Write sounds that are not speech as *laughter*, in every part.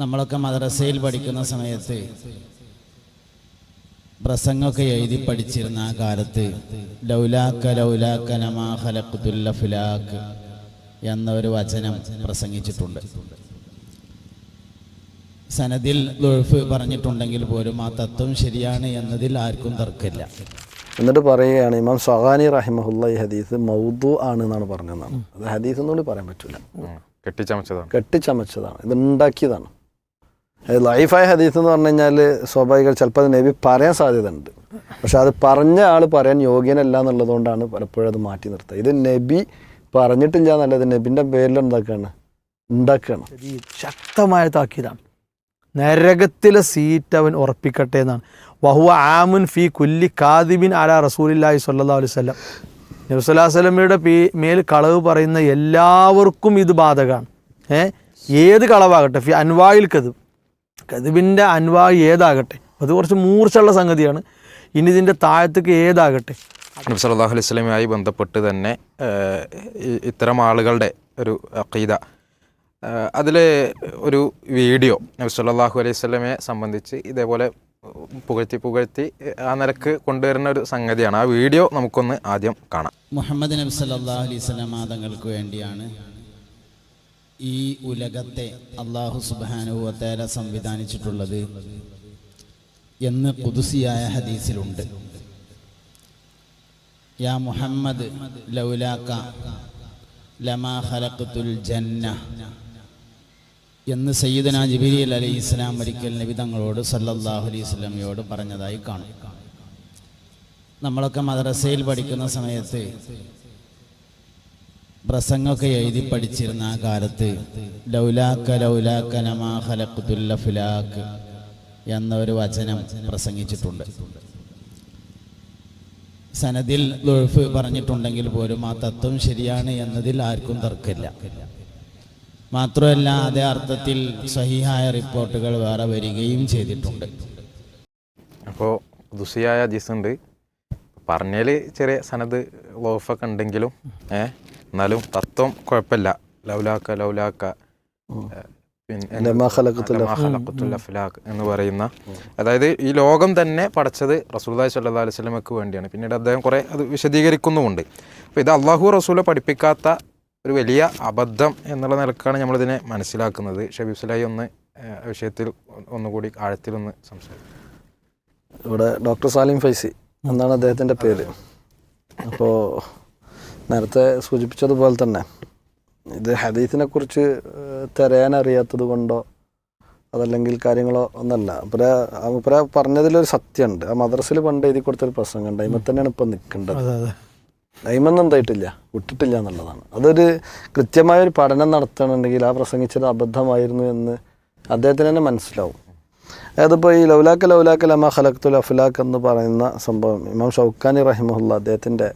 നമ്മളൊക്കെ മദ്രസയിൽ പഠിക്കുന്ന സമയത്ത് പ്രസംഗമൊക്കെ എഴുതി പഠിച്ചിരുന്ന ആ കാലത്ത് ലൗലാക്ക ലൗലാക്ക നമാ ഹലക്കുതുല്ല ഫുലാക്ക് എന്ന ഒരു വചനം പ്രസംഗിച്ചിട്ടുണ്ട്. സനദിൽ ദുൾഫ് പറഞ്ഞിട്ടുണ്ടെങ്കിൽ പോലും ആ തത്വം ശരിയാണ് എന്നതിൽ ആർക്കും തർക്കമില്ല. എന്നിട്ട് പറയുകയാണ് ഇമാം സഹാനി റഹിമഹുല്ല ഈ ഹദീസ് മൗദു ആണ് എന്നാണ് പറഞ്ഞതെന്നാണ്. അത് ഹദീസ് എന്നുകൂടി പറയാൻ പറ്റില്ല കെട്ടിച്ചമച്ചതാണ്. കെട്ടിച്ചമച്ചതാണ്. ഇത് ഉണ്ടാക്കിയതാണ്. ലൈഫായ ഹദീസ് എന്ന് പറഞ്ഞു കഴിഞ്ഞാൽ സ്വാഭാവിക ചിലപ്പോൾ അത് നബി പറയാൻ സാധ്യതയുണ്ട്. പക്ഷെ അത് പറഞ്ഞ ആൾ പറയാൻ യോഗ്യനല്ല എന്നുള്ളതുകൊണ്ടാണ് പലപ്പോഴും അത് മാറ്റി നിർത്തുക ഇത് നബി പറഞ്ഞിട്ടില്ല നല്ലത്. നബിന്റെ പേരിൽ എന്താക്കുകയാണ് ഉണ്ടാക്കുകയാണ് ശക്തമായ താക്കീതാണ്. നരകത്തിലെ സീറ്റ് അവൻ ഉറപ്പിക്കട്ടെ എന്നാണ്. വഹു ആമുൻ ഫി കുല്ലി കാദിബിൻ അല റസൂലില്ലാഹി സല്ലാ അലൈഹി നബ്സല്ലാസ്ലമിയുടെ പേ മേൽ കളവ് പറയുന്ന എല്ലാവർക്കും ഇത് ബാധകമാണ് ഏഹ് ഏത് കളവാകട്ടെ? ഫി അൻവായിൽ കതുബിന്റെ അൻവായ് ഏതാകട്ടെ? അത് കുറച്ച് മൂർച്ചയുള്ള സംഗതിയാണ്. ഇനി ഇതിന്റെ താഴത്തേക്ക് ഏതാകട്ടെ? നബി സല്ലല്ലാഹു അലൈഹി വസല്ലമയുമായി ബന്ധപ്പെട്ട് തന്നെ ഇത്തരം ആളുകളുടെ ഒരു അഖീദ. അതിൽ ഒരു വീഡിയോ നബി സല്ലല്ലാഹു അലൈഹി വസല്ലമയെ സംബന്ധിച്ച് ഇതേപോലെ പുകഴ്ത്തി പുകഴ്ത്തി ആ നിലയ്ക്ക് കൊണ്ടുവരുന്ന ഒരു സംഗതിയാണ്. ആ വീഡിയോ നമുക്കൊന്ന് ആദ്യം കാണാം. മുഹമ്മദ് നബി സല്ലല്ലാഹു അലൈഹി വസല്ലമ തങ്ങൾക്ക് വേണ്ടിയാണ് ഈ ഉലകത്തെ അള്ളാഹു സുബ്ഹാനഹു വതആല സംവിധാനിച്ചിട്ടുള്ളത് എന്ന് കുതുസിയായ ഹദീസിലുണ്ട്. യാ മുഹമ്മദ് ലൗലാക്ക ലമാ ജന്ന എന്ന് സയ്യിദന ജിബിരിൽ അലി ഇസ്ലാം ഒരിക്കൽ നബി തങ്ങളോട് സല്ലല്ലാഹു അലൈഹി വസല്ലമയോട് പറഞ്ഞതായി കാണും. നമ്മളൊക്കെ മദ്രസയിൽ പഠിക്കുന്ന സമയത്ത് പ്രസംഗമൊക്കെ എഴുതി പഠിച്ചിരുന്ന ആ കാലത്ത് ലൗലാക്ക ലൗലാക്ക നമാ ഖലഖ്തുൽ ഫുലാക്ക് എന്ന ഒരു വചനം പ്രസംഗിച്ചിട്ടുണ്ട്. സനദിൽ ദുൾഫ് പറഞ്ഞിട്ടുണ്ടെങ്കിൽ പോലും ആ തത്വം ശരിയാണ് എന്നതിൽ ആർക്കും തർക്കമില്ല. മാത്രമല്ല അതേ അർത്ഥത്തിൽ സഹിഹായ റിപ്പോർട്ടുകൾ വേറെ വരികയും ചെയ്തിട്ടുണ്ട്. അപ്പോൾ ദുസിയായ ജിസ് ഉണ്ട് പറഞ്ഞതിൽ ചെറിയ സനത് ലോഫൊക്കെ ഉണ്ടെങ്കിലും ഏ എന്നാലും തത്വം കുഴപ്പമില്ല. ലൗലാക്ക ലൗലാക്ക പിന്നെ എന്ന് പറയുന്ന അതായത് ഈ ലോകം തന്നെ പടച്ചത് റസൂലുള്ളാഹി സല്ലാ അലൈഹി വസല്ലമക്ക് വേണ്ടിയാണ്. പിന്നീട് അദ്ദേഹം കുറേ അത് വിശദീകരിക്കുന്നുമുണ്ട്. അപ്പോൾ ഇത് അള്ളാഹു റസൂലെ പഠിപ്പിക്കാത്ത ഒരു വലിയ അബദ്ധം എന്നുള്ള നിലക്കാണ് നമ്മളിതിനെ മനസ്സിലാക്കുന്നത്. ഷബീബ് സുലായി ഒന്ന് വിഷയത്തിൽ ഒന്നുകൂടി ആഴത്തിൽ ഒന്ന് സംസാരിക്കും. ഇവിടെ ഡോക്ടർ സാലിം ഫൈസി എന്നാണ് അദ്ദേഹത്തിന്റെ പേര്. അപ്പോൾ നേരത്തെ സൂചിപ്പിച്ചതുപോലെ തന്നെ ഇത് ഹദീസിനെ കുറിച്ച് തിരയാനറിയാത്തത് കൊണ്ടോ അതല്ലെങ്കിൽ കാര്യങ്ങളോ ഒന്നല്ല. അപ്പര അപ്പര പറഞ്ഞതിലൊരു സത്യമുണ്ട് ആ മദ്രസിൽ പണ്ട് എഴുതി കൊടുത്തൊരു പ്രസംഗം ഡൈമ തന്നെയാണ് ഇപ്പം നിൽക്കേണ്ടത് ഡൈമൊന്നും എന്തായിട്ടില്ല? വിട്ടിട്ടില്ല എന്നുള്ളതാണ്. അതൊരു കൃത്യമായ ഒരു പഠനം നടത്തണമെങ്കിൽ ആ പ്രസംഗിച്ചത് അബദ്ധമായിരുന്നു എന്ന് അദ്ദേഹത്തിന് തന്നെ മനസ്സിലാവും. അതിപ്പോൾ ഈ ലൗലാക്ക ലൗലാക്ക ലമ ഖലഖ്തുൽ അഫ്ലാഖ് എന്ന് പറയുന്ന സംഭവം ഇമാം ഷൗക്കാനി റഹിമുള്ള അദ്ദേഹത്തിന്റെ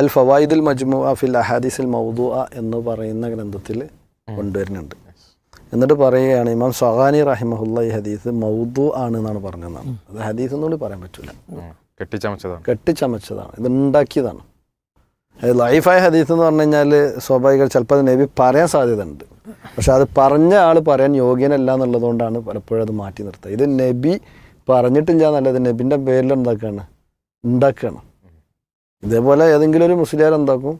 അൽ ഫവായിദുൽ മജ്മു ഫിൽ അഹാദിസിൽ മൗദു എന്ന് പറയുന്ന ഗ്രന്ഥത്തിൽ കൊണ്ടുവരുന്നുണ്ട്. എന്നിട്ട് പറയുകയാണ് ഇമാം സഹാനി റഹിമഹുല്ല ഈ ഹദീസ് മൗദു ആണ് എന്നാണ് പറഞ്ഞതെന്നാണ്. അത് ഹദീസ് എന്നുകൂടി പറയാൻ പറ്റില്ല കെട്ടിച്ചമച്ചതാണ്. കെട്ടിച്ചമച്ചതാണ്. ഇത് ഉണ്ടാക്കിയതാണ്. അത് ലൈഫായ ഹദീസ് എന്ന് പറഞ്ഞു കഴിഞ്ഞാൽ സ്വാഭാവിക ചിലപ്പോൾ അത് നബി പറയാൻ സാധ്യതയുണ്ട്. പക്ഷെ അത് പറഞ്ഞ ആൾ പറയാൻ യോഗ്യനല്ല എന്നുള്ളതുകൊണ്ടാണ് പലപ്പോഴും അത് മാറ്റി നിർത്തുക. ഇത് നബി പറഞ്ഞിട്ടില്ല എന്നുള്ളത് നബിന്റെ പേരിൽ ഉണ്ടാക്കുകയാണ് ഉണ്ടാക്കുകയാണ്. ഇതേപോലെ ഏതെങ്കിലും ഒരു മുസ്ലിയാർ എന്താക്കും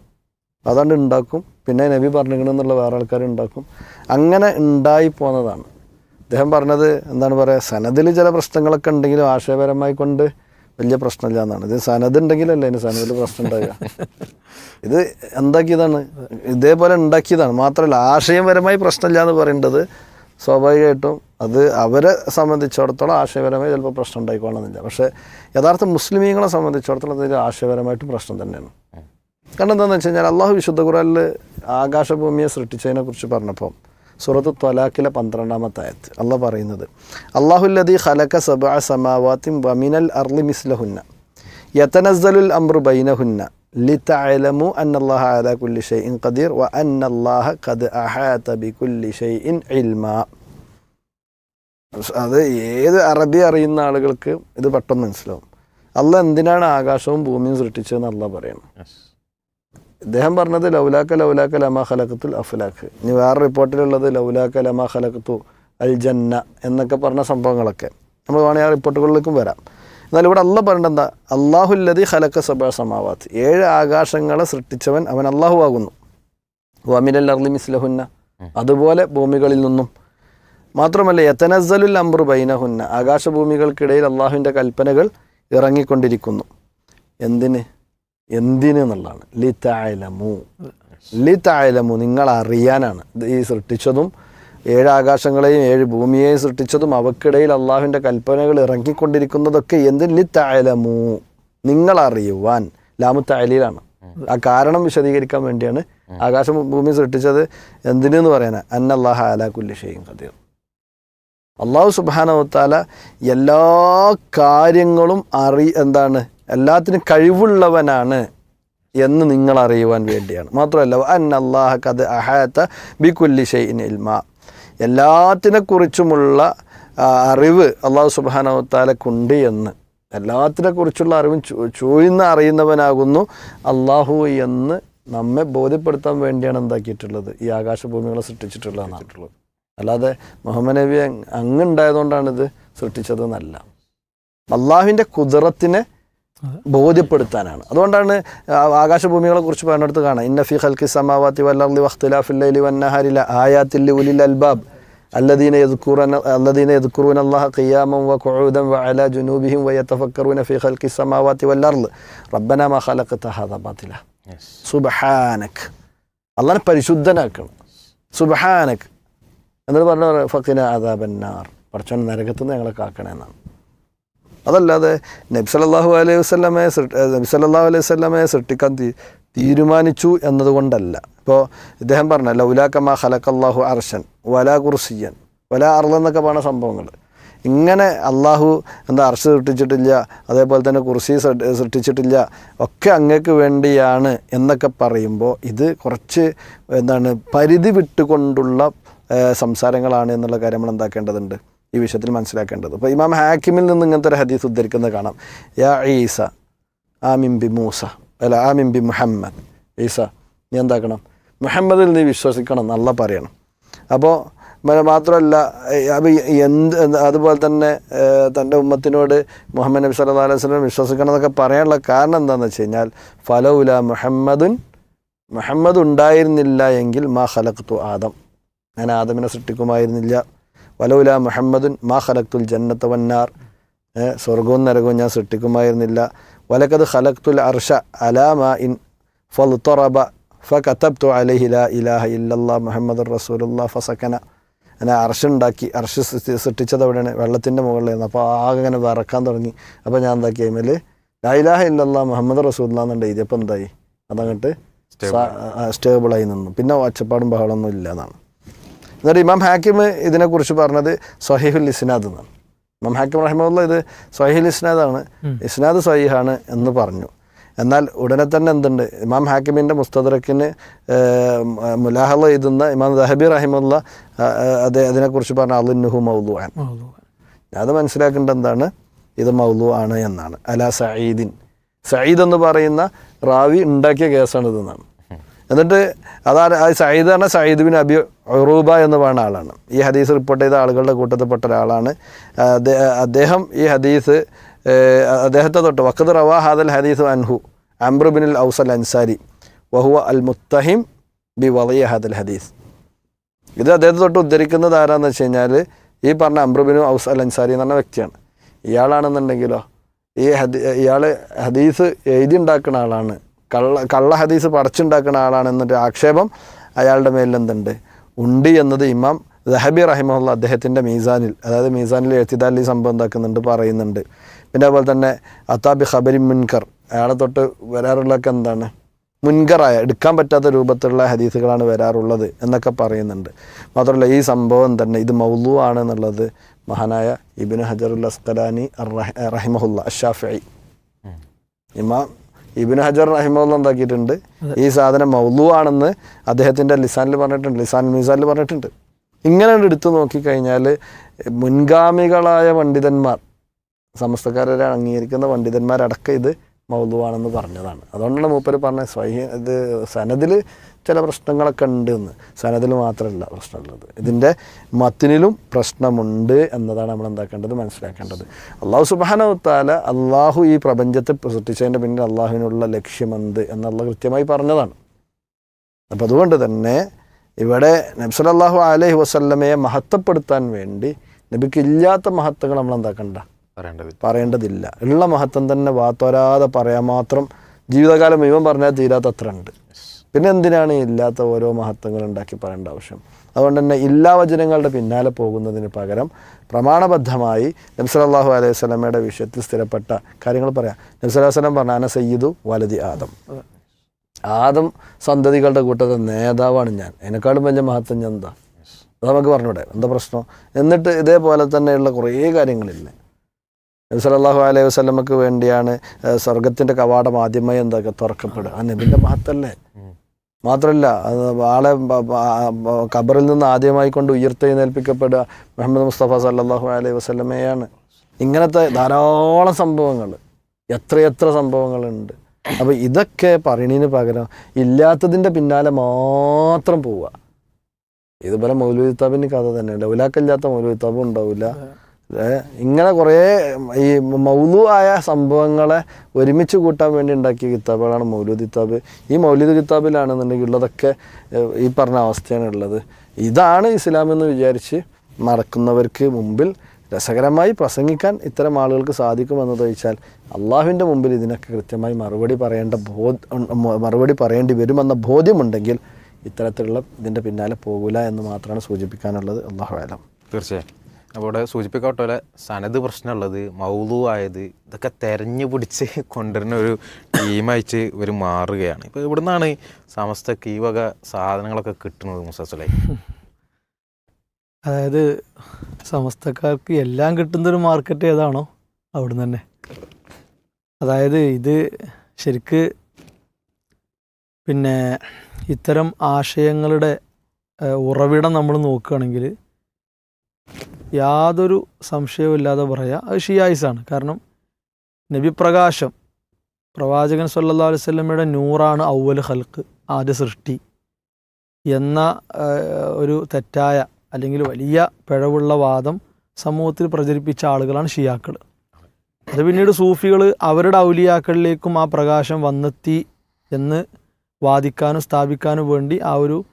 അതാണ്ട് ഉണ്ടാക്കും പിന്നെ നബി പറഞ്ഞിരിക്കണമെന്നുള്ള വേറെ ആൾക്കാർ ഉണ്ടാക്കും അങ്ങനെ ഉണ്ടായി പോന്നതാണ്. അദ്ദേഹം പറഞ്ഞത് എന്താണ് പറയുക സനദിൽ ചില പ്രശ്നങ്ങളൊക്കെ ഉണ്ടെങ്കിലും ആശയപരമായി കൊണ്ട് വലിയ പ്രശ്നമില്ല എന്നാണ്. ഇത് സനത് ഉണ്ടെങ്കിലല്ലേ ഇനി സനദിൽ പ്രശ്നം ഉണ്ടാകുക ഇത് എന്താക്കിയതാണ്? ഇതേപോലെ ഉണ്ടാക്കിയതാണ് മാത്രമല്ല ആശയപരമായി പ്രശ്നമില്ല എന്ന് പറയേണ്ടത് സ്വാഭാവികമായിട്ടും അത് അവരെ സംബന്ധിച്ചിടത്തോളം ആശയപരമായി ചിലപ്പോൾ പ്രശ്നം ഉണ്ടായിക്കോളണമെന്നില്ല പക്ഷേ യഥാർത്ഥ മുസ്ലിമീങ്ങളെ സംബന്ധിച്ചിടത്തോളം അതിൽ ആശയപരമായിട്ടും പ്രശ്നം തന്നെയാണ്. കാരണം എന്താണെന്ന് വെച്ച് കഴിഞ്ഞാൽ അള്ളാഹു വിശുദ്ധ ഖുറാനിൽ ആകാശഭൂമിയെ സൃഷ്ടിച്ചതിനെ കുറിച്ച് പറഞ്ഞപ്പം സുഹൃത്ത് ത്വലാഖിലെ പന്ത്രണ്ടാമത്തെ ആയത്ത് അള്ളാഹ് പറയുന്നത് അള്ളാഹുല്ലദി ഖലക സബാ സമാവാത്തിൻ വമിനൽ അർലി മിസ്ലഹുന്ന യത്തനസലുൽ അമ്രു ബൈനഹുന്ന ലിത്തലമു അന്നല്ലാഹ അലാ കുല്ലി ഷെയ്ൻ ഖദീർ വ അന്നല്ലാഹ ഖദ് അഹാത ബികുല്ലി ഷെയ്ൻ ഇൽമാ. അത് ഏത് അറബി അറിയുന്ന ആളുകൾക്ക് ഇത് പെട്ടെന്ന് മനസ്സിലാവും. അല്ല എന്തിനാണ് ആകാശവും ഭൂമിയും സൃഷ്ടിച്ചതെന്ന് അല്ല പറയണം. ഇദ്ദേഹം പറഞ്ഞത് ലൗലാക്ക ലൗലാക്ക ലമാ ഖലഖത്തുൽ അഫ്ലാഖ്. ഇനി വേറെ റിപ്പോർട്ടിലുള്ളത് ലൗലാക്ക ലമാ ഖലഖത്തു അൽ ജന്ന എന്നൊക്കെ പറഞ്ഞ സംഭവങ്ങളൊക്കെ. നമ്മൾ വേണമെങ്കിൽ ആ റിപ്പോർട്ടുകളിലേക്കും വരാം. എന്നാൽ ഇവിടെ അല്ല പറഞ്ഞത് എന്താ? അള്ളാഹുല്ലതി ഹലക്ക സബ സമാവാത്ത്. ഏഴ് ആകാശങ്ങളെ സൃഷ്ടിച്ചവൻ അവൻ അള്ളാഹു ആകുന്നു. വമിനൽ അർലി മിസ്ലഹുന്ന. അതുപോലെ ഭൂമികളിൽ നിന്നും മാത്രമല്ല യത്തനസലുൽ അംബർ ബൈനഹുന്ന ആകാശഭൂമികൾക്കിടയിൽ അള്ളാഹുവിന്റെ കൽപ്പനകൾ ഇറങ്ങിക്കൊണ്ടിരിക്കുന്നു. എന്തിന്? എന്തിന് എന്നുള്ളതാണ്. ലി തായലമു ലി തായലമു നിങ്ങൾ അറിയാനാണ് ഈ സൃഷ്ടിച്ചതും ഏഴ് ആകാശങ്ങളെയും ഏഴ് ഭൂമിയെയും സൃഷ്ടിച്ചതും അവക്കിടയിൽ അള്ളാഹുവിന്റെ കൽപ്പനകൾ ഇറങ്ങിക്കൊണ്ടിരിക്കുന്നതൊക്കെ എന്തിന്? ലി തായലമു നിങ്ങൾ അറിയുവാൻ ലാമു തായലിയിലാണ് ആ കാരണം വിശദീകരിക്കാൻ വേണ്ടിയാണ് ആകാശം ഭൂമി സൃഷ്ടിച്ചത്. എന്തിനെന്ന് പറയാനാ അന്നല്ലാഹ അലാ കുല്ലി ഷെയ്യും ഖദീർ. അള്ളാഹു സുബാനവത്താല എല്ലാ കാര്യങ്ങളും അറി എന്താണ്? എല്ലാത്തിനും കഴിവുള്ളവനാണ് എന്ന് നിങ്ങൾ അറിയുവാൻ വേണ്ടിയാണ്. മാത്രമല്ല അൻ അള്ളാഹ കത് അഹാത്ത ബി കുല്ലി ഷെയ്ൻ ഇൽമ. എല്ലാത്തിനെക്കുറിച്ചുമുള്ള അറിവ് അള്ളാഹു സുബാനവത്താലക്കുണ്ട് എന്ന്. എല്ലാത്തിനെക്കുറിച്ചുള്ള അറിവും ചോ- ചോദിന്ന് അറിയുന്നവനാകുന്നു അള്ളാഹു എന്ന് നമ്മെ ബോധ്യപ്പെടുത്താൻ വേണ്ടിയാണ് എന്താക്കിയിട്ടുള്ളത്. ഈ ആകാശഭൂമികളെ സൃഷ്ടിച്ചിട്ടുള്ളതെന്നായിട്ടുള്ളത് അല്ലാതെ മുഹമ്മദ് നബി അങ്ങുണ്ടായതുകൊണ്ടാണിത് സൃഷ്ടിച്ചതെന്നല്ല. അള്ളാഹുവിന്റെ കുതിറത്തിനെ ബോധ്യപ്പെടുത്താനാണ്. അതുകൊണ്ടാണ് ആകാശഭൂമികളെ കുറിച്ച് പറഞ്ഞെടുത്ത് കാണാം. ഇന്നഫി ഹൽക്കി സമാവാത്തി വല്ലി വഖ്തിലാഫില്ലി വന്നഹാരില ആയാത്തില്ലി ഉലിൽ അൽബാബ്. അല്ലദീന യദ്ക്കൂറൻ അല്ലദീന യദ്ക്കൂറൂൻ അല്ലാഹ ഖിയാമം വ ഖുഊദൻ വ അല ജുനൂബിഹിം വ യതഫക്കറൂന ഫി ഖൽഖി സമാവാതി വൽ റബ്ബന മാ ഖലഖത ഹാദ ബാതില സുബ്ഹാനക്. അല്ലാഹനെ പരിശുദ്ധനാക്കണം. സുബ്ഹാനക്. എന്നിട്ട് പറഞ്ഞ ഫക്തിന് അതാബന്നാർ പഠിച്ചോൻ നരകത്തു നിന്ന് ഞങ്ങളെ കാക്കണേ എന്നാണ് അതല്ലാതെ നബി സല്ലല്ലാഹു അലൈഹി വസല്ലമയെ സൃ- ഏഹ് നബി സല്ലല്ലാഹു അലൈഹി വസല്ലമയെ സൃഷ്ടിക്കാൻ തീരുമാനിച്ചു എന്നതുകൊണ്ടല്ല. ഇപ്പോൾ ഇദ്ദേഹം പറഞ്ഞ ലൗലാക്കമാ ഹലക്കല്ലാഹു അർഷൻ വലാ കുർസിയൻ വലാ അർള എന്നൊക്കെ പറഞ്ഞ സംഭവങ്ങൾ ഇങ്ങനെ അള്ളാഹു എന്താ അർഷ സൃഷ്ടിച്ചിട്ടില്ല അതേപോലെ തന്നെ കുർസി സൃഷ്ടിച്ചിട്ടില്ല ഒക്കെ അങ്ങേക്ക് വേണ്ടിയാണ് എന്നൊക്കെ പറയുമ്പോൾ ഇത് കുറച്ച് എന്താണ് പരിധി വിട്ടുകൊണ്ടുള്ള സംസാരങ്ങളാണ് എന്നുള്ള കാര്യം നമ്മൾ എന്താക്കേണ്ടതുണ്ട്? ഈ വിഷയത്തിൽ മനസ്സിലാക്കേണ്ടത്. അപ്പോൾ ഇമാം ഹാക്കിമിൽ നിന്ന് ഇങ്ങനത്തെ ഒരു ഹദീസ് ഉദ്ധരിക്കുന്നത് കാണാം. യാ ഈസ ആമിം ബി മൂസ അല്ല ആമിം ബി മുഹമ്മദ്. ഈസ നീ എന്താക്കണം? മുഹമ്മദിൽ നീ വിശ്വസിക്കണം എന്നല്ല പറയണം. അപ്പോൾ മാത്രമല്ല അപ്പോൾ എന്ത് അതുപോലെ തന്നെ തന്റെ ഉമ്മത്തിനോട് മുഹമ്മദ് നബി സല്ലല്ലാഹു അലൈഹി വസല്ലം വിശ്വസിക്കണം എന്നൊക്കെ പറയാനുള്ള കാരണം എന്താണെന്ന് വെച്ച് കഴിഞ്ഞാൽ ഫലൗല മുഹമ്മദുൻ മുഹമ്മദ് ഉണ്ടായിരുന്നില്ല എങ്കിൽ മാ ഖലഖ്തു ആദം. ഞാൻ ആദമിനെ സൃഷ്ടിക്കുമായിരുന്നില്ല. വലൗല മുഹമ്മദുൻ മാ ഖലഖ്തുൽ ജന്നത്ത വന്നാർ. സ്വർഗവും നരകവും ഞാൻ സൃഷ്ടിക്കുമായിരുന്നില്ല. വലക്കത് ഖലഖ്തുൽ അർഷ അലാമ ഇൻ ഫൽത്തറബ ഫകതബ്തു അലൈഹി ലാ ഇലാഹ ഇല്ലല്ലാ മുഹമ്മദ് റസൂലുല്ലാ ഫസക്കന അങ്ങനെ അർഷുണ്ടാക്കി അർഷ് സൃഷ്ടി- സൃഷ്ടിച്ചത് എവിടെയാണ് വെള്ളത്തിന്റെ മുകളിലായിരുന്നു. അപ്പോൾ ആകെ ഇങ്ങനെ വിറക്കാൻ തുടങ്ങി. അപ്പോൾ ഞാൻ എന്താക്കി അതിൽ ലാ ഇലാഹ ഇല്ലല്ലാ മുഹമ്മദ് റസൂലുള്ള എന്നുണ്ട് ഇതിപ്പോൾ എന്തായി? അതങ്ങോട്ട് സ്റ്റേബിളായി നിന്നു. പിന്നെ ഒച്ചപ്പാടും ബഹളമൊന്നും ഇല്ല എന്നാണ് എന്നിട്ട് ഇമാം ഹാക്കിം ഇതിനെക്കുറിച്ച് പറഞ്ഞത് സഹീഹുൽ ഇസ്നാദ് എന്നാണ്. ഇമാം ഹാക്കിം റഹിമുള്ള ഇത് സഹീൽ ഇസ്നാദാണ്. ഇസ്നാദ് സഹീഹാണ് എന്ന് പറഞ്ഞു. എന്നാൽ ഉടനെ തന്നെ എന്തുണ്ട്? ഇമാം ഹാക്കിമിന്റെ മുസ്തദറക്കിന് മുലാഹല എഴുതുന്ന ഇമാം ദഹബി റഹിമുള്ള അത് അതിനെക്കുറിച്ച് പറഞ്ഞ അലുന്നുഹു മൗലു അത് മനസ്സിലാക്കേണ്ട എന്താണ്? ഇത് മൗലു ആണ് എന്നാണ്. അല സയീദിൻ സയ്യിദ് എന്ന് പറയുന്ന റാവി ഉണ്ടാക്കിയ കേസാണ് ഇതെന്നാണ് എന്നിട്ട് അതാണ് ആ സയ്യിദ് പറഞ്ഞ സയ്യിദ് ബിൻ അബി ഉറൂബ എന്ന് പറയുന്ന ആളാണ്. ഈ ഹദീസ് റിപ്പോർട്ട് ചെയ്ത ആളുകളുടെ കൂട്ടത്തിൽപ്പെട്ട ഒരാളാണ്. അദ്ദേഹം ഈ ഹദീസ് അദ്ദേഹത്തെ തൊട്ട് വക്കത് റവാ ഹാദൽ ഹദീസ് അൻഹു അംബ്രുബിൻ ഔസൽ അൻസാരി വഹുവ അൽ മുത്തഹിം ബി വലിയ ഹാദൽ ഹദീസ്. ഇത് അദ്ദേഹത്തെ തൊട്ട് ഉദ്ധരിക്കുന്നത് ആരാന്ന് വെച്ച് കഴിഞ്ഞാൽ ഈ പറഞ്ഞ അംബ്രുബിനു ഔസ് അൽ അൻസാരി എന്ന് പറഞ്ഞ വ്യക്തിയാണ്. ഇയാളാണെന്നുണ്ടെങ്കിലോ ഈ ഹദി ഇയാൾ ഹദീസ് എഴുതി ഉണ്ടാക്കുന്ന ആളാണ്. കള്ള കള്ള ഹദീസ് പടച്ചുണ്ടാക്കുന്ന ആളാണ് എന്നൊരു ആക്ഷേപം അയാളുടെ മേലിൽ എന്തുണ്ട്? ഉണ്ട് എന്നത് ഇമാം ദഹബി റഹിമുള്ള അദ്ദേഹത്തിന്റെ മീസാനിൽ അതായത് മീസാനിൽ എഴുത്തിദാലി സംഭവം എന്താക്കുന്നുണ്ട് പറയുന്നുണ്ട്. പിന്നെ അതുപോലെ തന്നെ അത്താബി ഖബരി മുൻകർ അയാളെ തൊട്ട് വരാറുള്ളതൊക്കെ എന്താണ്? മുൻകറായ എടുക്കാൻ പറ്റാത്ത രൂപത്തിലുള്ള ഹദീസുകളാണ് വരാറുള്ളത് എന്നൊക്കെ പറയുന്നുണ്ട്. മാത്രമല്ല ഈ സംഭവം തന്നെ ഇത് മൗലു ആണ് എന്നുള്ളത് മഹാനായ ഇബിൻ ഹജറുൽ അസ്കലാനി റഹിമഹുല്ല അഷാഫി ഇമാം ഇബിന് ഹജർ റഹിമുള്ള എന്താക്കിയിട്ടുണ്ട്? ഈ സാധനം മൗലു ആണെന്ന് അദ്ദേഹത്തിന്റെ ലിസാനിൽ പറഞ്ഞിട്ടുണ്ട് ലിസാൻ മിസാനിൽ പറഞ്ഞിട്ടുണ്ട്. ഇങ്ങനെ എടുത്തു നോക്കിക്കഴിഞ്ഞാൽ മുൻഗാമികളായ പണ്ഡിതന്മാർ സമസ്തക്കാരെ അംഗീകരിക്കുന്ന പണ്ഡിതന്മാരടക്കം ഇത് മൗലുവാണെന്ന് പറഞ്ഞതാണ്. അതുകൊണ്ടാണ് മൂപ്പര് പറഞ്ഞത് സ്വഹി ഇത് സനദിൽ ചില പ്രശ്നങ്ങളൊക്കെ ഉണ്ട് എന്ന് സനതിൽ മാത്രമല്ല പ്രശ്നമുള്ളത്. ഇതിന്റെ മത്തിനിലും പ്രശ്നമുണ്ട് എന്നതാണ് നമ്മൾ എന്താക്കേണ്ടത് മനസ്സിലാക്കേണ്ടത്. അള്ളാഹു സുബാനവത്താല അള്ളാഹു ഈ പ്രപഞ്ചത്തെ സൃഷ്ടിച്ചതിന്റെ പിന്നിൽ അള്ളാഹുവിനുള്ള ലക്ഷ്യമെന്ത് എന്നുള്ള കൃത്യമായി പറഞ്ഞതാണ്. അപ്പോൾ അതുകൊണ്ട് തന്നെ ഇവിടെ നബ്സലല്ലാഹു അലഹി വസല്ലമയെ മഹത്വപ്പെടുത്താൻ വേണ്ടി നബിക്ക് ഇല്ലാത്ത മഹത്വങ്ങൾ നമ്മൾ എന്താക്കണ്ട? പറയേണ്ടത്. പറയേണ്ടതില്ല. ഉള്ള മഹത്വം തന്നെ വാത്തോരാതെ പറയാൻ മാത്രം ജീവിതകാലം മുഴുവൻ പറഞ്ഞാൽ തീരാത്ത അത്ര ഉണ്ട് പിന്നെ എന്തിനാണ് ഇല്ലാത്ത ഓരോ മഹത്വങ്ങൾ ഉണ്ടാക്കി പറയേണ്ട ആവശ്യം? അതുകൊണ്ട് തന്നെ ഇല്ലാ വചനങ്ങളുടെ പിന്നാലെ പോകുന്നതിന് പകരം പ്രമാണബദ്ധമായി നബ്സലാഹു അലൈഹി സ്വലമയുടെ വിഷയത്തിൽ സ്ഥിരപ്പെട്ട കാര്യങ്ങൾ പറയാം. നബ്സലാഹു വസ്ലം പറഞ്ഞ അന സയ്യിദു വലതി ആദം. ആദം സന്തതികളുടെ കൂട്ടത്തെ നേതാവാണ് ഞാൻ. എന്നെക്കാളും വലിയ മഹത്വം ഞാൻ എന്താ? അത് നമുക്ക് പറഞ്ഞൂടെ? എന്താ പ്രശ്നം? എന്നിട്ട് ഇതേപോലെ തന്നെയുള്ള കുറേ കാര്യങ്ങളില്ല? നബി അലൈഹി വസ്ലമക്ക് വേണ്ടിയാണ് സ്വർഗത്തിന്റെ കവാടം ആദ്യമായി എന്താക്കുക തുറക്കപ്പെടുക? ആ നബിന്റെ മഹത്തല്ലേ മാത്രമല്ല ആളെ ഖബറിൽ നിന്ന് ആദ്യമായി കൊണ്ട് ഉയർത്തെഴുന്നേൽപ്പിക്കപ്പെടുക മുഹമ്മദ് മുസ്തഫ സല്ലാഹു അലൈഹി വസ്ലമയാണ് ഇങ്ങനത്തെ ധാരാളം സംഭവങ്ങൾ എത്രയെത്ര സംഭവങ്ങളുണ്ട്. അപ്പോൾ ഇതൊക്കെ പറയണതിന് പകരം ഇല്ലാത്തതിന്റെ പിന്നാലെ മാത്രം പോവുക. ഇതുപോലെ മൗലൂദ് കിതാബിന് കഥ തന്നെയുണ്ട് ഉലാക്കില്ലാത്ത മൗലൂദ് കിതാബും ഉണ്ടാവില്ല ഇങ്ങനെ കുറേ ഈ മൗലു ആയ സംഭവങ്ങളെ ഒരുമിച്ച് കൂട്ടാൻ വേണ്ടി ഉണ്ടാക്കിയ കിതാബുകളാണ് മൗലൂദ് കിതാബ്. ഈ മൗലൂദ് കിതാബിലാണെന്നുണ്ടെങ്കിൽ ഉള്ളതൊക്കെ ഈ പറഞ്ഞ അവസ്ഥയാണ് ഉള്ളത്. ഇതാണ് ഇസ്ലാം എന്ന് വിചാരിച്ച് മറക്കുന്നവർക്ക് മുമ്പിൽ രസകരമായി പ്രസംഗിക്കാൻ ഇത്തരം ആളുകൾക്ക് സാധിക്കുമെന്ന് ചോദിച്ചാൽ അള്ളാഹുവിന്റെ മുമ്പിൽ ഇതിനൊക്കെ കൃത്യമായി മറുപടി പറയേണ്ട ബോധ മറുപടി പറയേണ്ടി വരുമെന്ന ബോധ്യമുണ്ടെങ്കിൽ ഇത്തരത്തിലുള്ള ഇതിന്റെ പിന്നാലെ പോകില്ല എന്ന് മാത്രമാണ് സൂചിപ്പിക്കാനുള്ളത്. അള്ളാഹു ആലം തീർച്ചയായും. അപ്പോൾ ഇവിടെ പോലെ സനത് പ്രശ്നമുള്ളത് മൗലു ആയത് ഇതൊക്കെ തെരഞ്ഞു പിടിച്ച് *laughs* കൊണ്ടുവരുന്ന ഒരു ടീമയച്ച് ഇവർ മാറുകയാണ്. ഇപ്പോൾ ഇവിടുന്നാണ് സമസ്തക്ക് ഈ വക സാധനങ്ങളൊക്കെ കിട്ടുന്നത് മുസസലൈ അതായത് സമസ്തക്കാർക്ക് എല്ലാം കിട്ടുന്നൊരു മാർക്കറ്റ് ഏതാണോ അവിടുന്ന് തന്നെ. അതായത് ഇത് ശരിക്ക് പിന്നെ ഇത്തരം ആശയങ്ങളുടെ ഉറവിടം നമ്മൾ നോക്കുകയാണെങ്കിൽ യാതൊരു സംശയവുമില്ലാതെ പറയാം. അത് ഷിയായിസാണ്. കാരണം നബിപ്രകാശം പ്രവാചകൻ സല്ലല്ലാഹു അലൈഹി വസല്ലമയുടെ നൂറാണ് ഔവൽ ഹൽക്ക് ആദ്യ സൃഷ്ടി എന്ന ഒരു തെറ്റായ അല്ലെങ്കിൽ വലിയ പിഴവുള്ള വാദം സമൂഹത്തിൽ പ്രചരിപ്പിച്ച ആളുകളാണ് ഷിയാക്കൾ അത് പിന്നീട് സൂഫികൾ അവരുടെ ഔലിയാക്കളിലേക്കും ആ പ്രകാശം വന്നെത്തി എന്ന് വാദിക്കാനും സ്ഥാപിക്കാനും വേണ്ടി ആ ഒരു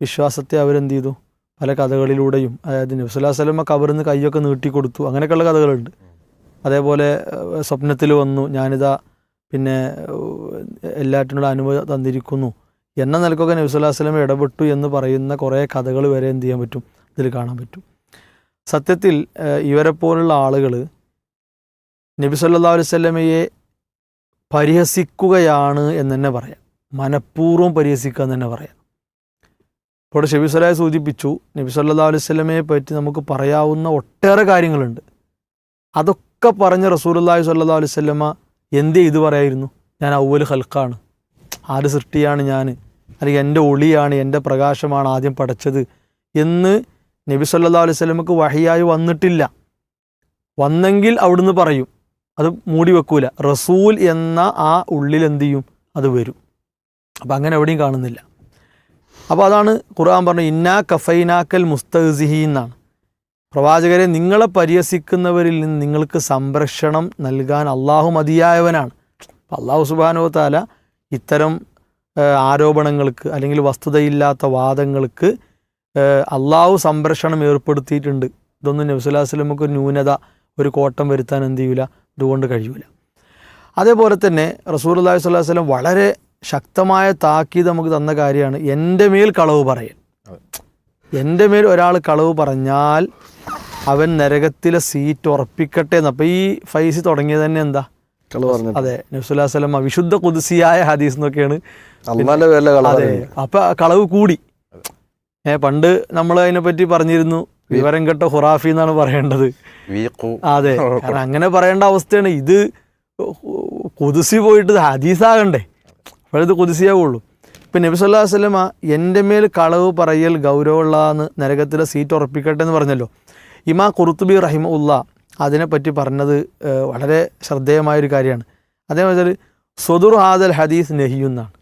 വിശ്വാസത്തെ അവരെന്ത് ചെയ്തു? പല കഥകളിലൂടെയും അതായത് നബ്സുല്ലാ സ്വലമ കവറിന്ന് കൈയൊക്കെ നീട്ടിക്കൊടുത്തു അങ്ങനെയൊക്കെയുള്ള കഥകളുണ്ട്. അതേപോലെ സ്വപ്നത്തിൽ വന്നു ഞാനിതാ പിന്നെ എല്ലാറ്റിനുള്ള അനുമതി തന്നിരിക്കുന്നു എന്ന നിലക്കൊക്കെ നബ്സുല്ലാ സ്വലം ഇടപെട്ടു എന്ന് പറയുന്ന കുറേ കഥകൾ വരെ എന്ത് ചെയ്യാൻ പറ്റും? ഇതിൽ കാണാൻ പറ്റും. സത്യത്തിൽ ഇവരെപ്പോലുള്ള ആളുകൾ നബി സല്ലല്ലാഹു അലൈഹി വസല്ലമയെ പരിഹസിക്കുകയാണ് എന്ന് തന്നെ പറയാം. മനഃപൂർവം പരിഹസിക്കുക എന്ന് തന്നെ പറയാം. ഇപ്പോൾ ഷെബി സ്വലാഹ് സൂചിപ്പിച്ചു നബി സല്ലല്ലാഹു അലൈഹി വസല്ലമയെ പറ്റി നമുക്ക് പറയാവുന്ന ഒട്ടേറെ കാര്യങ്ങളുണ്ട്. അതൊക്കെ പറഞ്ഞ സ്വല്ലല്ലാഹു അലൈഹി വസല്ലമ എന്ത് ചെയ്തു പറയായിരുന്നു? ഞാൻ ഔവൽ ഹൽക്കാണ് ആര് സൃഷ്ടിയാണ് ഞാൻ? അല്ലെങ്കിൽ എന്റെ ഒളിയാണ് എന്റെ പ്രകാശമാണ് ആദ്യം പടച്ചത് എന്ന് നബി സല്ലാ അലൈഹി വസല്ലമക്ക് വഹിയായി വന്നിട്ടില്ല. വന്നെങ്കിൽ അവിടുന്ന് പറയും. അത് മൂടി വെക്കൂല. റസൂൽ എന്ന ആ ഉള്ളിൽ എന്ത് ചെയ്യും? അത് വരും. അപ്പം അങ്ങനെ എവിടെയും കാണുന്നില്ല. അപ്പോൾ അതാണ് ഖുർആൻ പറഞ്ഞത് ഇന്നാ കഫൈനാക്കൽ മുസ്തഹിഹി എന്നാണ് പ്രവാചകരെ നിങ്ങളെ പരിഹസിക്കുന്നവരിൽ നിന്ന് നിങ്ങൾക്ക് സംരക്ഷണം നൽകാൻ അള്ളാഹു മതിയായവനാണ്. അള്ളാഹു സുബാനോ താല ഇത്തരം ആരോപണങ്ങൾക്ക് അല്ലെങ്കിൽ വസ്തുതയില്ലാത്ത വാദങ്ങൾക്ക് അള്ളാഹു സംരക്ഷണം ഏർപ്പെടുത്തിയിട്ടുണ്ട്. ഇതൊന്നും നബ്സുല്ലാ വസ്ലമക്ക് ഒരു ന്യൂനത ഒരു കോട്ടം വരുത്താൻ എന്ത് ചെയ്യൂല? ഇതുകൊണ്ട് കഴിയൂല. അതേപോലെ തന്നെ റസൂൽ അള്ളാഹി സ്വല്ലാഹു വസ്ലം വളരെ ശക്തമായ താക്കീത് നമുക്ക് തന്ന കാര്യമാണ് എന്റെ മേൽ കളവ് പറയൽ എന്റെ മേൽ ഒരാൾ കളവ് പറഞ്ഞാൽ അവൻ നരകത്തിലെ സീറ്റ് ഉറപ്പിക്കട്ടെ എന്ന് അപ്പോൾ ഈ ഫൈസി തുടങ്ങിയത് തന്നെ എന്താ അതെ നബ്സുല്ലാസ്ലമ വിശുദ്ധ കുതിസിയായ ഹദീസ് എന്നൊക്കെയാണ് അതെ അപ്പൊ കളവ് കൂടി ഏ പണ്ട് നമ്മൾ അതിനെ പറ്റി പറഞ്ഞിരുന്നു വിവരം കെട്ട ഹുറാഫി എന്നാണ് പറയേണ്ടത് അതെ കാരണം അങ്ങനെ പറയേണ്ട അവസ്ഥയാണ് ഇത് കുതിസി പോയിട്ട് ഹദീസ് ഹദീസാകണ്ടേ അപ്പോഴത് കുതിസിയാവുള്ളൂ. ഇപ്പം നബി സല്ലാ വസ്ലമ എന്റെ മേൽ കളവ് പറയൽ ഗൗരവമുള്ളതെന്ന് നരകത്തിലെ സീറ്റ് ഉറപ്പിക്കട്ടെ എന്ന് പറഞ്ഞല്ലോ. ഇമാ കുറുത്തുബി റഹിമ ഉള്ള അതിനെപ്പറ്റി പറഞ്ഞത് വളരെ ശ്രദ്ധേയമായൊരു കാര്യമാണ്. അതേപോലെ സ്വദുർ ഹാദൽ ഹദീസ് നെഹിയുന്നാണ്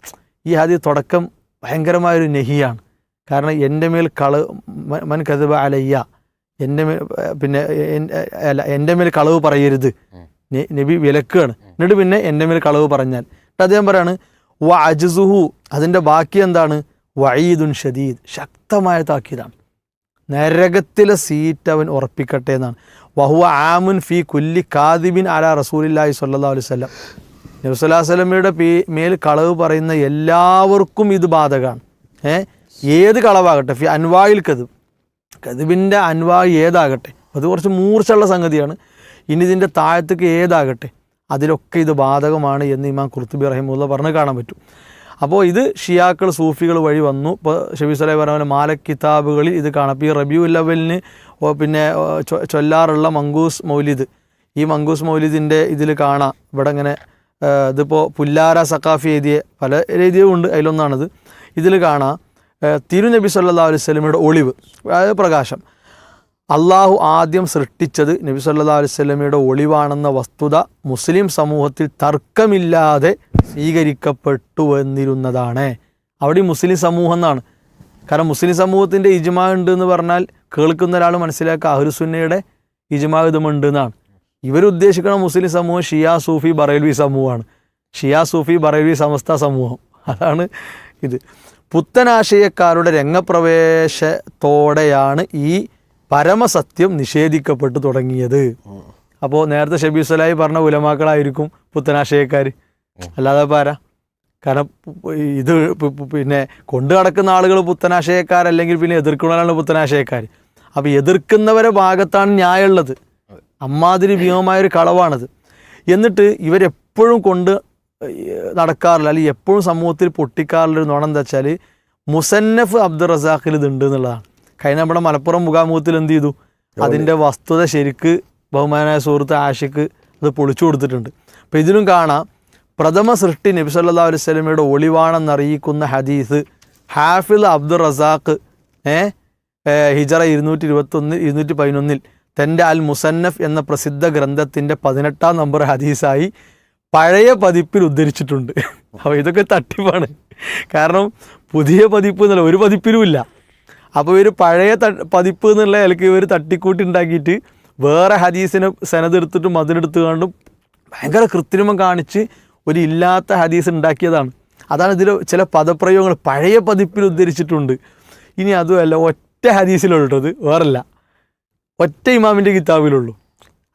ഈ ഹദീസ് തുടക്കം ഭയങ്കരമായൊരു നെഹിയാണ്. കാരണം എന്റെ മേൽ കളവ് മൻ കഥബ അലയ്യ എന്റെ മേൽ പിന്നെ അല്ല എന്റെ മേൽ കളവ് പറയരുത്. നബി വിലക്കുകയാണ്. എന്നിട്ട് പിന്നെ എന്റെ മേൽ കളവ് പറഞ്ഞാൽ. എന്നിട്ട് അദ്ദേഹം പറയാണ് വ അജുസുഹു അതിന്റെ ബാക്കി എന്താണ്? വഈദുൻ ഷദീദ്. ശക്തമായ താക്കീതാണ്. നരകത്തിലെ സീറ്റ് അവൻ ഉറപ്പിക്കട്ടെ എന്നാണ്. വഹുവ ആമുൻ ഫി കുല്ലി കാദിബിൻ അല റസൂലില്ലാഹി സ്വല്ലല്ലാഹു അലൈഹി വസല്ലം. നബി സ്വല്ലല്ലാഹു അലൈഹി പേ മേൽ കളവ് പറയുന്ന എല്ലാവർക്കും ഇത് ബാധകമാണ്. ഏ? ഏത് കളവാകട്ടെ? ഫി അൻവായിൽ കതിബ് കതുബിന്റെ അൻവായി ഏതാകട്ടെ? അത് കുറച്ച് മൂർച്ചയുള്ള സംഗതിയാണ്. ഇനി ഇതിന്റെ താഴത്തേക്ക് ഏതാകട്ടെ? അതിലൊക്കെ ഇത് ബാധകമാണ് എന്ന് ഇമാം കുർത്തുബി റഹിമുള്ള പറഞ്ഞ് കാണാൻ പറ്റും. അപ്പോൾ ഇത് ഷിയാക്കൾ സൂഫികൾ വഴി വന്നു. ഇപ്പോൾ ഷബീ സ്വലൈ പറഞ്ഞ മാലക്കിതാബുകളിൽ കിതാബുകളിൽ ഇത് കാണാം. അപ്പോൾ ഈ റബിയു ലെവലിന് പിന്നെ ചൊല്ലാറുള്ള മങ്കൂസ് മൗലിദ്. ഈ മങ്കൂസ് മൗലിദിന്റെ ഇതിൽ കാണാം. ഇവിടെ ഇങ്ങനെ ഇതിപ്പോൾ പുല്ലാര സക്കാഫി എഴുതിയ പല രീതിയും ഉണ്ട്. അതിലൊന്നാണിത്. ഇതിൽ കാണാം തിരുനബി സല്ലാ അലൈഹി സ്വലമിയുടെ ഒളിവ് അതായത് പ്രകാശം. അള്ളാഹു ആദ്യം സൃഷ്ടിച്ചത് നബി സല്ലാ അലൈഹി സ്വലമയുടെ ഒളിവാണെന്ന വസ്തുത മുസ്ലിം സമൂഹത്തിൽ തർക്കമില്ലാതെ സ്വീകരിക്കപ്പെട്ടു വന്നിരുന്നതാണ് അവിടെ മുസ്ലിം സമൂഹം എന്നാണ്. കാരണം മുസ്ലിം സമൂഹത്തിന്റെ ഇജ്മാ ഉണ്ട് എന്ന് പറഞ്ഞാൽ കേൾക്കുന്ന ഒരാൾ മനസ്സിലാക്കുക അഹുസുന്നയുടെ ഇജ്മാ ഇതുമുണ്ട് എന്നാണ്. ഇവരുദ്ദേശിക്കുന്ന മുസ്ലിം സമൂഹം ഷിയാ സൂഫി ബറേൽവി സമൂഹമാണ്. ഷിയാ സൂഫി ബറേൽവി സമസ്ത സമൂഹം. അതാണ് ഇത്. പുത്തനാശയക്കാരുടെ രംഗപ്രവേശത്തോടെയാണ് ഈ പരമസത്യം നിഷേധിക്കപ്പെട്ടു തുടങ്ങിയത്. അപ്പോൾ നേരത്തെ ഷബീർ സലായി പറഞ്ഞ ഉലമാക്കളായിരിക്കും പുത്തനാശയക്കാർ അല്ലാതെ പാരാ കാരണം ഇത് പിന്നെ കൊണ്ടു നടക്കുന്ന ആളുകൾ പുത്തനാശയക്കാരല്ലെങ്കിൽ പിന്നെ എതിർക്കുന്നവരാണ് പുത്തനാശയക്കാർ അപ്പോൾ എതിർക്കുന്നവരെ ഭാഗത്താണ് ന്യായമുള്ളത്. അമ്മാതിരി ഭീമമായൊരു കളവാണത്. എന്നിട്ട് ഇവരെപ്പോഴും കൊണ്ട് നടക്കാറില്ല. അല്ലെങ്കിൽ എപ്പോഴും സമൂഹത്തിൽ പൊട്ടിക്കാറുള്ളൊരു നുണ എന്താ വെച്ചാൽ മുസന്നഫ് അബ്ദുറസാഖിൽ ഇതുണ്ട് എന്നുള്ളതാണ്. കഴിഞ്ഞ നമ്മുടെ മലപ്പുറം മുഖാമുഖത്തിൽ എന്ത് ചെയ്തു? അതിന്റെ വസ്തുത ശരിക്ക് ബഹുമാനായ സുഹൃത്ത് ആഷിക്ക് അത് പൊളിച്ചു കൊടുത്തിട്ടുണ്ട്. അപ്പോൾ ഇതിലും കാണാം പ്രഥമ സൃഷ്ടി നബി സല്ലല്ലാഹു അലൈഹി സ്വലമയുടെ ഒളിവാണെന്നറിയിക്കുന്ന ഹദീസ് ഹാഫിൽ അബ്ദുൾ റസാഖ് ഏ ഏ, ഹിജറ ഇരുന്നൂറ്റി ഇരുപത്തൊന്ന് ഇരുന്നൂറ്റി പതിനൊന്നിൽ തന്റെ അൽ മുസന്നഫ് എന്ന പ്രസിദ്ധ ഗ്രന്ഥത്തിന്റെ പതിനെട്ടാം നമ്പർ ഹദീസായി പഴയ പതിപ്പിൽ ഉദ്ധരിച്ചിട്ടുണ്ട്. അപ്പോൾ ഇതൊക്കെ തട്ടിപ്പാണ്. കാരണം പുതിയ പതിപ്പ് എന്നല്ല ഒരു പതിപ്പിലും ഇല്ല അപ്പോൾ ഇവർ പഴയ പതിപ്പ് എന്നുള്ള നിലയ്ക്ക് ഇവർ തട്ടിക്കൂട്ടി ഉണ്ടാക്കിയിട്ട് വേറെ ഹദീസിനെ സെനതെടുത്തിട്ടും അതിനെടുത്ത് കണ്ടും ഭയങ്കര കൃത്രിമം കാണിച്ച് ഒരു ഇല്ലാത്ത ഹദീസ് ഉണ്ടാക്കിയതാണ്. അതാണ് ഇതിൽ ചില പദപ്രയോഗങ്ങൾ പഴയ പതിപ്പിൽ ഉദ്ധരിച്ചിട്ടുണ്ട്. ഇനി അതുമല്ല ഒറ്റ ഹദീസിലുള്ളത് വേറല്ല. ഒറ്റ ഇമാമിന്റെ കിതാബിലുള്ളൂ.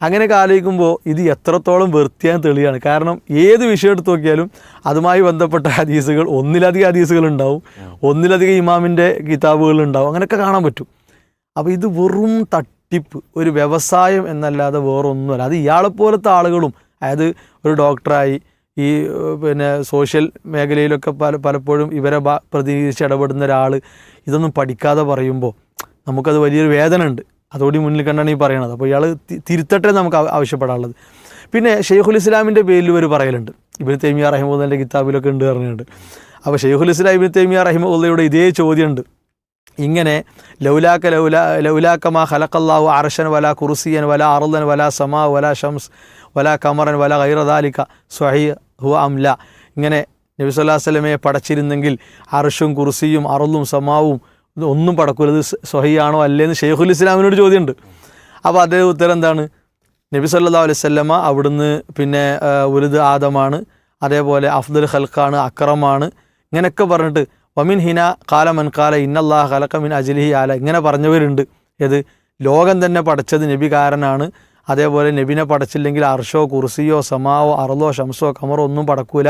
അങ്ങനെയൊക്കെ ആലോചിക്കുമ്പോൾ ഇത് എത്രത്തോളം വൃത്തിയാൻ തെളിയാണ്. കാരണം ഏത് വിഷയം എടുത്തു നോക്കിയാലും അതുമായി ബന്ധപ്പെട്ട ഹദീസുകൾ ഒന്നിലധികം ഹദീസുകൾ ഉണ്ടാവും. ഒന്നിലധികം ഇമാമിന്റെ കിതാബുകൾ ഉണ്ടാവും. അങ്ങനെയൊക്കെ കാണാൻ പറ്റും. അപ്പോൾ ഇത് വെറും തട്ടിപ്പ് ഒരു വ്യവസായം എന്നല്ലാതെ വേറൊന്നുമല്ല. അത് ഇയാളെപ്പോലത്തെ ആളുകളും അതായത് ഒരു ഡോക്ടറായി ഈ പിന്നെ സോഷ്യൽ മേഖലയിലൊക്കെ പല പലപ്പോഴും ഇവരെ പ്രതിനിധീകരിച്ച് ഇടപെടുന്ന ഒരാൾ ഇതൊന്നും പഠിക്കാതെ പറയുമ്പോൾ നമുക്കത് വലിയൊരു വേദന ഉണ്ട് അതോടെ മുന്നിൽ കണ്ടാണ് ഈ പറയണത്. അപ്പോൾ ഇയാൾ തിരുത്തട്ടെ നമുക്ക് ആവശ്യപ്പെടാനുള്ളത്. പിന്നെ ഷെയ്ഖുൽ ഇസ്ലാമിന്റെ പേരിൽ ഒരു പറയലുണ്ട്. ഇബിൻ തേമിയ റഹിമുദ്ദന്റെ കിതാബിലൊക്കെ ഉണ്ട് പറഞ്ഞിട്ടുണ്ട്. അപ്പോൾ ഷെയ്ഖുൽ ഇസ്ലാം ഇബിൻ തേമിയ റഹിമുള്ളയുടെ ഇതേ ചോദ്യമുണ്ട്. ഇങ്ങനെ ലൗലാക്ക ലൗല ലൗലാക്കമാ ഹലക്കല്ലാഹു അർഷൻ വല കുർസിയൻ വല അറുദൻ വല സമാ വല ഷംസ് വല കമറൻ വല ഹൈറദാലിക്ക സ്വഹി ഹു അംല ഇങ്ങനെ നബി സല്ലല്ലാഹു അലൈഹി വസല്ലമയെ പടച്ചിരുന്നെങ്കിൽ അർഷും കുർസിയും അറുദും സമാവും ഒന്നും പടക്കൂല. ഇത് സ്വഹിയാണോ അല്ലേന്ന് ഷെയ്ഖുൽ ഇസ്ലാമിനോട് ചോദ്യമുണ്ട്. അപ്പോൾ അദ്ദേഹം ഉത്തരം എന്താണ്? നബി സല്ലാ അലൈഹി വസല്ലമ അവിടുന്ന് പിന്നെ ഉലുദ് ആദമാണ് അതേപോലെ അഫ്ദുൽ ഖൽഖാണ് അക്രമാണ് ഇങ്ങനെയൊക്കെ പറഞ്ഞിട്ട് വമിൻ ഹിന കാല മൻ കാല ഇന്നല്ലാഹ് ഖലഖ മിൻ അജിലിഹി ആല ഇങ്ങനെ പറഞ്ഞവരുണ്ട്. ഏത്? ലോകം തന്നെ പടച്ചത് നബി കാരനാണ് അതേപോലെ നബിനെ പടച്ചില്ലെങ്കിൽ അർഷോ കുർസിയോ സമാവോ അറലോ ഷംസോ കമറോ ഒന്നും പടക്കൂല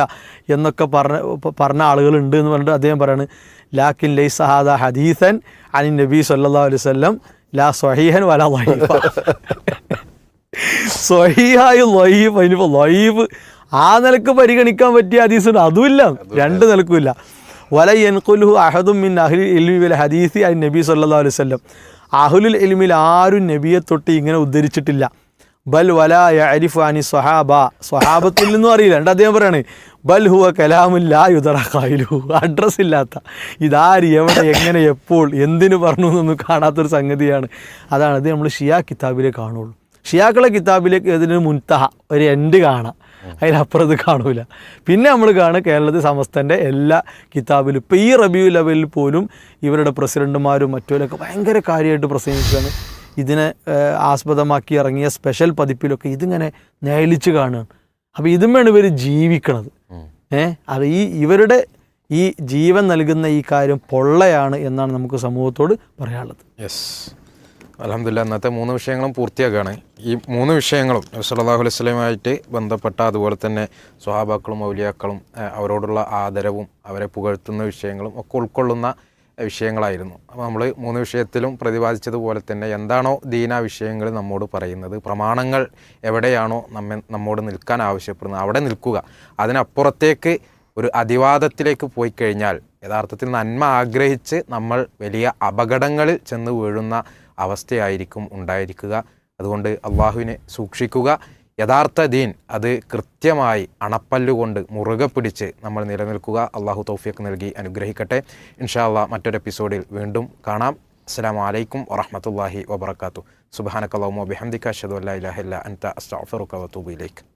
എന്നൊക്കെ പറഞ്ഞ പറഞ്ഞ ആളുകളുണ്ട് എന്ന് പറഞ്ഞിട്ട് അദ്ദേഹം പറയാണ്. ലാക്കിൻ ലൈസ ഹാദ ഹദീസൻ അനി നബി സല്ലല്ലാഹു അലൈഹി വസല്ലം ലാ സ്വഹീഹൻ വല ലൈഫ. സ്വഹീഹായ ലൈഫ് അതിനിപ്പോൾ ലൈഫ് ആ നിലയ്ക്ക് പരിഗണിക്കാൻ പറ്റിയ ഹദീസുണ്ട്. അതുമില്ല. രണ്ട് നിലക്കുമില്ല വല എൻകുലു അഹദും മിൻ അഹ്ലി ഇൽമി വൽ ഹദീസി അൻ നബി സല്ലല്ലാഹു അലൈഹി വസല്ലം. അഹ്ലുൽ ഇൽമിൽ ആരും നബിയെ തൊട്ട് ഇങ്ങനെ ഉദ്ധരിച്ചിട്ടില്ല. ബൽ വല അരിഫ് അനി സ്വഹാബ. സ്വഹാബത്തിൽ നിന്നും അറിയില്ല. രണ്ട് അദ്ദേഹം പറയാണ് ബൽ ഹുവ കലാമുല്ലാ യുദറ ഖായിലു അഡ്രസ് ഇല്ലാത്ത. ഇതാര് എവിടെ എങ്ങനെ എപ്പോൾ എന്തിനു പറഞ്ഞു എന്നൊന്നും കാണാത്തൊരു സംഗതിയാണ്. അതാണ് ഇത് നമ്മൾ ഷിയാ കിതാബിലെ കാണുള്ളൂ. ഷിയാക്കളെ കിതാബിലേക്ക് ഇതിന് മുൻതഹ ഒരു എൻഡ് കാണാം. അതിനപ്പുറം ഇത് കാണൂല. പിന്നെ നമ്മൾ കാണുക കേരളത്തിൽ സമസ്തന്റെ എല്ലാ കിതാബിലും. ഇപ്പോൾ ഈ റബിയു ലെവലിൽ പോലും ഇവരുടെ പ്രസിഡന്റുമാരും മറ്റുമൊക്കെ ഭയങ്കര കാര്യമായിട്ട് പ്രസംഗിക്കുകയാണ്. ഇതിനെ ആസ്പദമാക്കി ഇറങ്ങിയ സ്പെഷ്യൽ പതിപ്പിലൊക്കെ ഇതിങ്ങനെ നേലിച്ച് കാണുകയാണ്. അപ്പോൾ ഇതും ഇതുമാണ് ഇവർ ജീവിക്കണത്. അത് ഈ ഇവരുടെ ഈ ജീവൻ നൽകുന്ന ഈ കാര്യം പൊള്ളയാണ് എന്നാണ് നമുക്ക് സമൂഹത്തോട് പറയാനുള്ളത്. യെസ് അലഹമില്ല ഇന്നത്തെ മൂന്ന് വിഷയങ്ങളും പൂർത്തിയാക്കുകയാണ് ഈ മൂന്ന് വിഷയങ്ങളും സല്ലാഹു അലൈഹി സ്വലമായിട്ട് ബന്ധപ്പെട്ട അതുപോലെ തന്നെ സ്വഹാബാക്കളും മൗലിയാക്കളും അവരോടുള്ള ആദരവും അവരെ പുകഴ്ത്തുന്ന വിഷയങ്ങളും ഒക്കെ ഉൾക്കൊള്ളുന്ന വിഷയങ്ങളായിരുന്നു. അപ്പോൾ നമ്മൾ മൂന്ന് വിഷയത്തിലും പ്രതിപാദിച്ചതുപോലെ തന്നെ എന്താണോ ദീന വിഷയങ്ങൾ നമ്മോട് പറയുന്നത് പ്രമാണങ്ങൾ എവിടെയാണോ നമ്മെ നമ്മോട് നിൽക്കാൻ ആവശ്യപ്പെടുന്നത് അവിടെ നിൽക്കുക. അതിനപ്പുറത്തേക്ക് ഒരു അതിവാദത്തിലേക്ക് പോയി കഴിഞ്ഞാൽ യഥാർത്ഥത്തിൽ നന്മ ആഗ്രഹിച്ച് നമ്മൾ വലിയ അപകടങ്ങളിൽ ചെന്ന് വീഴുന്ന അവസ്ഥയായിരിക്കും ഉണ്ടായിരിക്കുക. അതുകൊണ്ട് അള്ളാഹുവിനെ സൂക്ഷിക്കുക. യഥാർത്ഥ ദീൻ അത് കൃത്യമായി അണപ്പല്ലുകൊണ്ട് മുറുകെ പിടിച്ച് നമ്മൾ നിലനിൽക്കുക. അള്ളാഹു തൗഫീഖ് നൽകി അനുഗ്രഹിക്കട്ടെ. ഇൻഷാ അള്ളാഹ് മറ്റൊരു എപ്പിസോഡിൽ വീണ്ടും കാണാം. അസ്സാം വലൈക്കും വറഹമത്തല്ലാഹി വബർക്കാത്തു സുബാന ബിഹംദിക്ക അഷദു അല്ലാ ഇലാഹ ഇല്ല അൻത. ഇലൈക്.